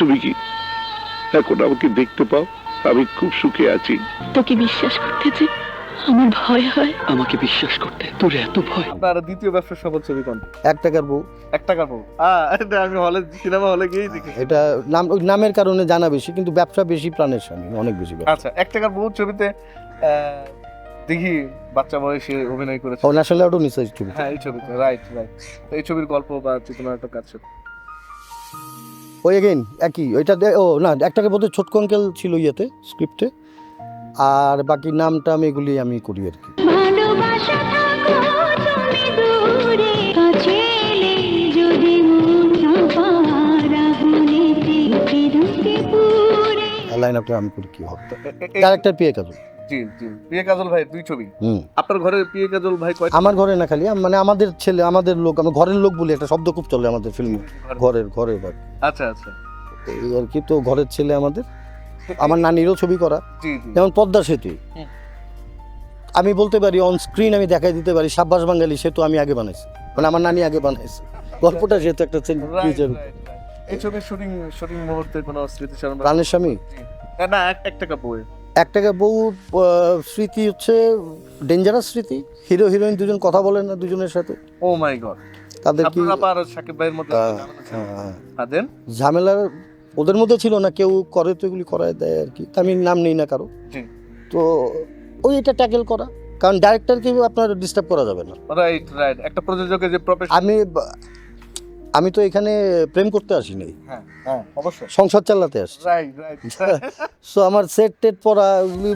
তুমি কি? এখন আমাকে দেখতে পাও আমি খুব সুখে আছি। তোকে বিশ্বাস করতে যে আমার ভয় হয়। আমাকে বিশ্বাস করতে তোর এত ভয়। আপনার দ্বিতীয় ব্যবসার সফল ছবি কোন এক টাকার বউ। এক টাকার বউ। আমি হলে সিনেমা হলে গিয়েই দেখি। এটা নাম ওই নামের কারণে জানা বেশি কিন্তু ব্যবসা বেশি প্রাণের স্বামী অনেক বেশি আচ্ছা এক টাকার বউ ছবিতে দেখি বাচ্চা বয়সে অভিনয় করেছে। ও ন্যাশনাল অ্যাওয়ার্ডও নিচ্ছে এই ছবিতে। হ্যাঁ এই ছবিতে রাইট রাইট এই ছবির গল্প বা চিত্রনাটক কাজ। ওই এগেইন একই। ওইটা ও না এক টাকার বলতে ছোট্ট অঙ্কেল ছিল ইয়েতে স্ক্রিপ্টে আর বাকি নামটা আমি এগুলি আমি করি আর কি। লাইন আপটা আমি করি কি হবে। ক্যারেক্টার পেয়ে কাজল জি জি। প্রিয়া কাজল ভাই দুই ছবি। আপনার ঘরে প্রিয়া কাজল ভাই কয় আমার ঘরে না খালি মানে আমাদের ছেলে আমাদের লোক আমার ঘরের লোক বলি একটা শব্দ খুব চলে আমাদের ফিল্মে ঘরের ঘরের বাড়ি আচ্ছা আচ্ছা। এই আর কি তো ঘরের ছেলে আমাদের। আমার নানিরও ছবি করা। যেমন পদ্মা সেতু। আমি বলতে পারি অন স্ক্রিন আমি দেখাই দিতে পারি সাব্বাস বাঙালি সেতু আমি আগে বানাইছি। মানে আমার নানি আগে বানাইছে। গল্পটা যেহেতু একটা. এই ছবির শুটিং শুটিং মুহূর্তে কোনো স্মৃতিচারণ প্রাণের স্বামী। না এক এক টাকা বই এক টাকা বউ স্মৃতি হচ্ছে ডেঞ্জারাস স্মৃতি। হিরো হিরোইন দুজন কথা বলেন না দুজনের সাথে। ও মাই গড তাদের কি সাকিব ভাইয়ের মধ্যে? হ্যাঁ, হ্যাঁ। ঝামেলার ওদের মধ্যে ছিল না কেউ করে তো এগুলি করায় দেয় আর কি। আমি নাম নেই না কারও। তো ওই এটা ট্যাকেল করা। কারণ ডাইরেক্টরকে আপনার ডিস্টার্ব করা যাবে না। রাইট রাইট একটা প্রযোজকের যে প্রফেশন আমি আমি তো এখানে প্রেম করতে আসিনি। হ্যাঁ হ্যাঁ সংসার চালাতে রাইট সো আমার সেট টেট পরা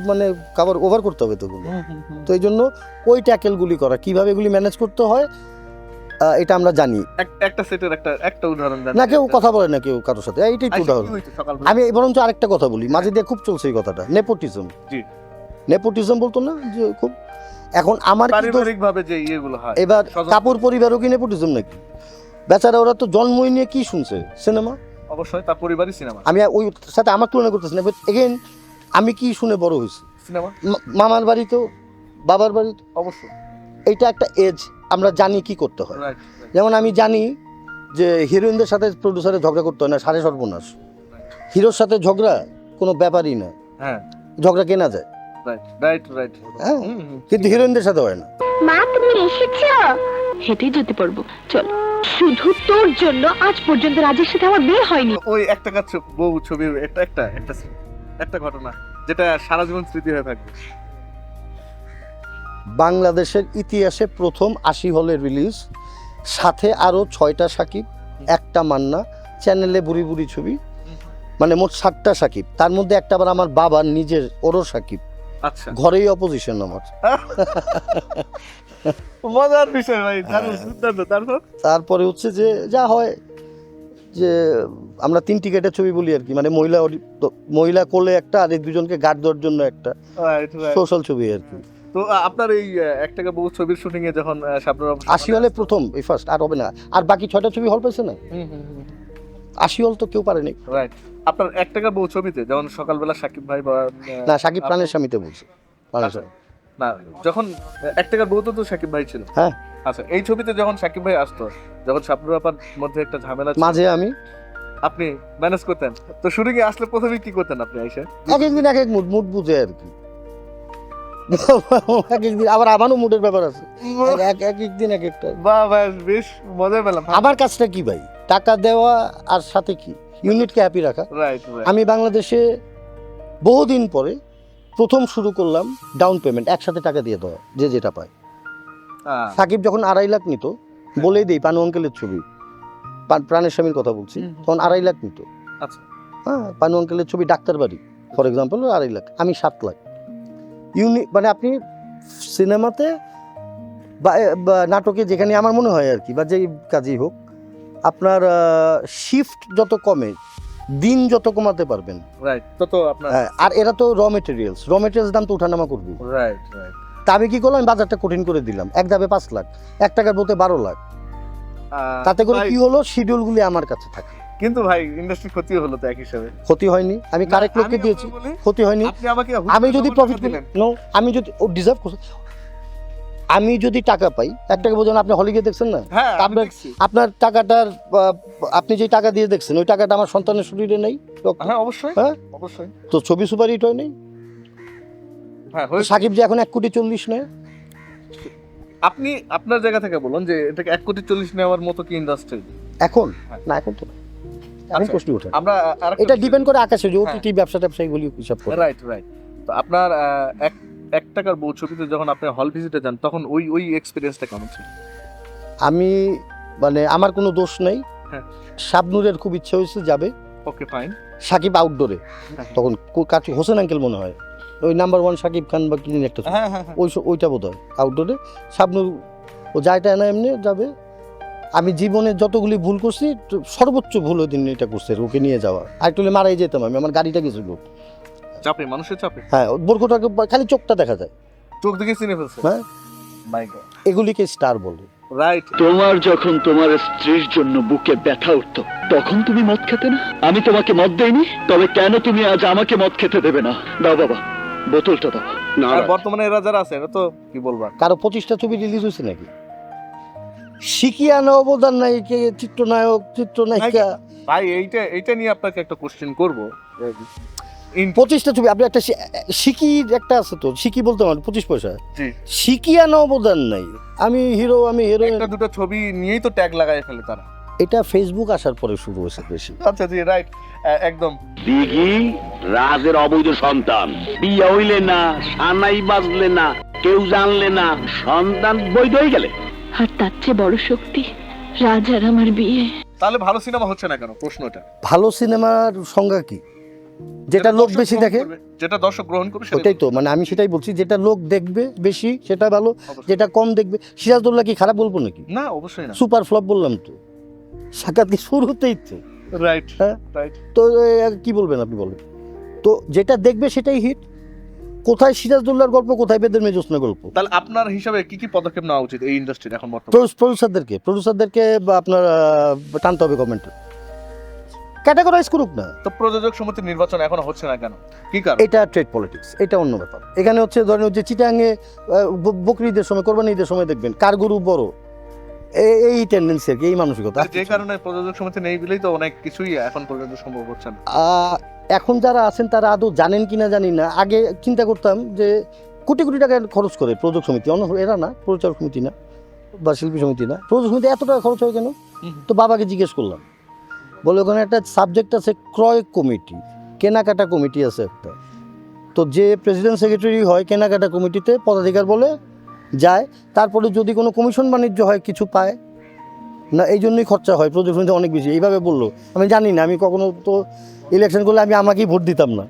মানে কাভার ওভার করতে হবে তো তো এই জন্য ওই ট্যাকেলগুলি করা কীভাবে এগুলি ম্যানেজ করতে হয় এটা আমরা জানি। একটা সেটের একটা একটা উদাহরণ না কেউ কথা বলে না কেউ কারোর সাথে। এইটাই আচ্ছা, উদাহরণ? আমি বরঞ্চ আরেকটা কথা বলি। মাঝে দিয়ে খুব চলছে এই কথাটা। নেপোটিজম। নেপোটিজম বলতো না যে খুব এখন আমার কি পারিবারিক ভাবে যে ইয়েগুলো হয় এবার কাপুর পরিবারও কি নেপোটিজম নাকি? বেচারা ওরা তো জন্মই নিয়ে কি শুনছে? সিনেমা? অবশ্যই তার পরিবারই সিনেমা। আমি ওই সাথে আমার তুলনা করতেছি না এগেন আমি কি শুনে বড় হয়েছি? সিনেমা? মা- মামার বাড়ি তো বাবার বাড়ি তো? অবশ্যই। এইটা একটা এজ আমরা জানি কি করতে হয়। যেমন আমি জানি যে হিরোইনদের সাথে প্রডিউসারের ঝগড়া করতে হয় না সাড়ে সর্বনাশ। হিরোর সাথে ঝগড়া কোনো ব্যাপারই না। হ্যাঁ। ঝগড়া কেনা যায়। রাইট রাইট রাইট হ্যাঁ কিন্তু হিরোইনদের সাথে হয় না। মা তুমি এসেছ? হেঁটেই যেতে পারব। চল। শুধু তোর জন্য আজ পর্যন্ত রাজের সাথে আমার বিয়ে হয়নি। ওই একটা কাজ বহু ছবি একটা একটা একটা একটা ঘটনা যেটা সারা জীবন স্মৃতি হয়ে থাকবে। বাংলাদেশের ইতিহাসে প্রথম আশি হলে রিলিজ সাথে আরও ছয়টা সাকিব একটা মান্না চ্যানেলে বুড়ি বুড়ি ছবি মানে মোট সাতটা সাকিব। তার মধ্যে একটা আবার আমার বাবার নিজের ওরও সাকিব। আচ্ছা। ঘরেই অপোজিশন আমার। মজার বিষয় ভাই হ্যাঁ। তারপর? তারপরে হচ্ছে যে যা হয় যে আমরা তিন টিকেটের ছবি বলি আর কি মানে মহিলা তো মহিলা কোলে একটা আর এই দুজনকে গার্ড দেওয়ার জন্য একটা সোশ্যাল ছবি আর কি। তো আপনার এই এক টাকা বউ ছবির শুটিং এ যখন শাবনুর আশি হলে প্রথম এই ফার্স্ট আর হবে না। আর বাকি ছয়টা ছবি হল পেয়েছে না? হুম, হুম, হুম। আশি হল তো কেউ পারেনি। রাইট আপনার এক টাকা বউ ছবিতে যেমন সকালবেলা সাকিব ভাই বা না সাকিব প্রাণের স্বামীতে বলছে। আচ্ছা। না যখন এক টাকার বউ তো সাকিব ভাই ছিল। হ্যাঁ। আচ্ছা এই ছবিতে যখন সাকিব ভাই আসতো যখন শাবনুর আপার মধ্যে একটা ঝামেলা মাঝে আমি আপনি ম্যানেজ করতেন। তো শুটিং এ আসলে প্রথমে কি করতেন আপনি আইসা এক একদিন এক এক মুড মুড বুঝে আর কি। এক একদিন আবার আমারও মুডের ব্যাপার আছে। এক এক একদিন এক একটা। ভাই বেশ মজা পেলাম আমার কাজটা কি ভাই? টাকা দেওয়া আর সাথে কি? ইউনিটকে হ্যাপি রাখা। আমি বাংলাদেশে বহুদিন পরে প্রথম শুরু করলাম ডাউন পেমেন্ট একসাথে টাকা দিয়ে দেওয়া যে যেটা পায়। সাকিব যখন আড়াই লাখ নিত বলেই দেই পানু অঙ্কেলের ছবি। প্রাণের স্বামীর কথা বলছি তখন আড়াই লাখ নিত। আচ্ছা। হ্যাঁ পানু অঙ্কেলের ছবি ডাক্তার বাড়ি ফর এক্সাম্পল আড়াই লাখ আমি সাত লাখ। ইউনি মানে আপনি সিনেমাতে বা নাটকে যেখানে আমার মনে হয় আর কি বা যেই কাজেই হোক আপনার শিফট যত কমে দিন যত কমাতে পারবেন। রাইট তো তো আপনার হ্যাঁ, আর এরা তো র মেটেরিয়ালস র মেটেরিয়ালস দাম তো ওঠানামা করবে রাইট রাইট তা আমি কি করলাম? আমি বাজারটা কঠিন করে দিলাম এক ধাপে পাঁচ লাখ এক টাকার বলতে বারো লাখ। তাতে করে কি হলো? শিডিউলগুলি আমার কাছে থাকে। কিন্তু ভাই ইন্ডাস্ট্রি ক্ষতি হলো তো এক হিসাবে। ক্ষতি হয়নি আমি কারেক্ট লোককে দিয়েছি ক্ষতি হয়নি। আপনি আমাকে আমি যদি প্রফিট নো আমি যদি ও ডিজার্ভ করছে। আমি যদি টাকা পাই এক টাকা বোঝেন আপনি হলে গিয়ে দেখছেন না? হ্যাঁ আপনার- আপনার টাকাটার আপনি যে টাকা দিয়ে দেখছেন ওই টাকাটা আমার সন্তানের শরীরে নেই? হ্যাঁ অবশ্যই। হ্যাঁ? অবশ্যই। তো ছবি সুপার হিট হয় নেই? হ্যাঁ সাকিব যে এখন এক কোটি চল্লিশ নেয়? আপনি আপনার জায়গা থেকে বলুন যে এটাকে এক কোটি চল্লিশ নেওয়ার মতো কি ইন্ডাস্ট্রি এখন। না এখন তো। এখন আচ্ছা। প্রশ্ন ওঠে। আমরা এটা ডিপেন্ড করে আকাশে যে। ওটিটি ব্যবসা ট্যাবসা এগুলি হিসাব করে। রাইট রাইট তো আপনার এক এক টাকার বউ ছবিতে যখন আপনি হল ভিজিটে যান তখন ওই ওই এক্সপিরিয়েন্সটা কেমন ছিল? আমি মানে আমার কোনো দোষ নেই। হ্যাঁ। শাবনুরের খুব ইচ্ছে হয়েছে যাবে। ওকে ফাইন সাকিব আউটডোরে হ্যাঁ। তখন কাছে হোসেন আঙ্কেল মনে হয়। ওই নাম্বার ওয়ান সাকিব খান বা কিনে একটা হ্যাঁ ওই ওইটা বোধ হয় আউটডোরে শাবনুর ও যায়টা না এমনি যাবে। আমি জীবনে যতগুলি ভুল করছি সর্বোচ্চ ভুল ওই দিন এটা করছে ওকে নিয়ে যাওয়া। আরেকটু হলে মারাই যেতাম আমি আমার গাড়িটা গেছিল। চাপে মানুষের চাপে। হ্যাঁ বোরখোটাকে খালি চোখটা দেখা যায়। চোখ দেখে চিনে ফেলছে। হ্যাঁ। মাই গড এগুলিকে স্টার বলে। রাইট তোমার যখন তোমার স্ত্রীর জন্য বুকে ব্যথা উঠত তখন তুমি মদ খেতে না? আমি তোমাকে মদ দেইনি তবে কেন তুমি আজ আমাকে মদ খেতে দেবে না? দাও বাবা বোতলটা দাও। না আর বর্তমানে এরা যারা আছে এরা তো কি বলবা কারও পঁচিশটা ছবি রিলিজ হয়েছে নাকি? শিখিয়ানো অবদান নাই কে চিত্রনায়ক চিত্রনায়িকা? ভাই এইটা এইটা নিয়ে আপনাকে একটা কোশ্চেন করব। পঁচিশটা ছবি আপনি একটা সিকির একটা আছে তো সিকি বলতে পারেন পঁচিশ পয়সা। জি। শিকিয়ানো অবদান নাই। আমি হিরো আমি হিরো একটা দুটো ছবি নিয়েই তো ট্যাগ লাগাই ফেলে তারা। এটা ফেসবুক আসার পরে শুরু হয়েছে বেশি। আচ্ছা জি রাইট একদম। দিঘি রাজের অবৈধ সন্তান। বিয়ে হইলে না সানাই বাজলে না কেউ জানলে না সন্তান বৈধ হয়ে গেলে। আর তার চেয়ে বড় শক্তি রাজার আমার বিয়ে। তাহলে ভালো সিনেমা হচ্ছে না কেন? প্রশ্নটা। ভালো সিনেমার সংজ্ঞা কি? যেটা লোক বেশি দেখে। যেটা দর্শক গ্রহণ করবে সেটা ওটাই তো মানে আমি সেটাই বলছি যেটা লোক দেখবে বেশি সেটা ভালো যেটা কম দেখবে। সিরাজদৌল্লা কি খারাপ বলব নাকি? না অবশ্যই না। সুপার ফ্লপ বললাম তো। সাক্ষাৎ কি শুরুতেই তো। রাইট হ্যাঁ। রাইট তো কি বলবেন আপনি বলেন? তো যেটা দেখবে সেটাই হিট কোথায় সিরাজদৌল্লার গল্প কোথায় বেদের মেজোসনা গল্প? তাহলে আপনার হিসাবে কি কি পদক্ষেপ নেওয়া উচিত এই ইন্ডাস্ট্রির এখন বর্তমানে? প্রডিউসারদেরকে প্রডিউসারদেরকে বা আপনার টানতে হবে কমেন্ট ক্যাটাগরাইজ করুক না। তো প্রযোজক সমিতির নির্বাচন এখনও হচ্ছে না কেন? কি কারণ? এটা ট্রেড পলিটিক্স এটা অন্য ব্যাপার। এখানে হচ্ছে ধরেন যে চিটাঙ্গে বকরি ঈদের সময় কোরবানি ঈদের সময় দেখবেন কার গরু বড়? এই টেন্ডেন্সি আর কি এই মানসিকতা। যে কারণে প্রযোজক সমিতি নেই বলেই তো অনেক কিছুই এখন পর্যন্ত সম্ভব হচ্ছে না। এখন যারা আছেন তারা আদৌ জানেন কিনা জানি না। আগে চিন্তা করতাম যে কোটি কোটি টাকা খরচ করে প্রযোজক সমিতি। অন্য এরা না প্রচারক সমিতি না বা শিল্পী সমিতি না। প্রযোজক সমিতি এত টাকা খরচ হয় কেন? তো বাবাকে জিজ্ঞেস করলাম। বলে ওখানে একটা সাবজেক্ট আছে ক্রয় কমিটি, কেনাকাটা কমিটি আছে একটা। তো যে প্রেসিডেন্ট সেক্রেটারি হয় কেনাকাটা কমিটিতে পদাধিকার বলে যায়, তারপরে যদি কোনো কমিশন বাণিজ্য হয় কিছু পায়, না, এই জন্যই খরচা হয়, প্রদর্শনীতে অনেক বেশি। এইভাবে বলল। আমি জানি না, আমি কখনো তো ইলেকশন করলে আমি আমাকেই ভোট দিতাম না।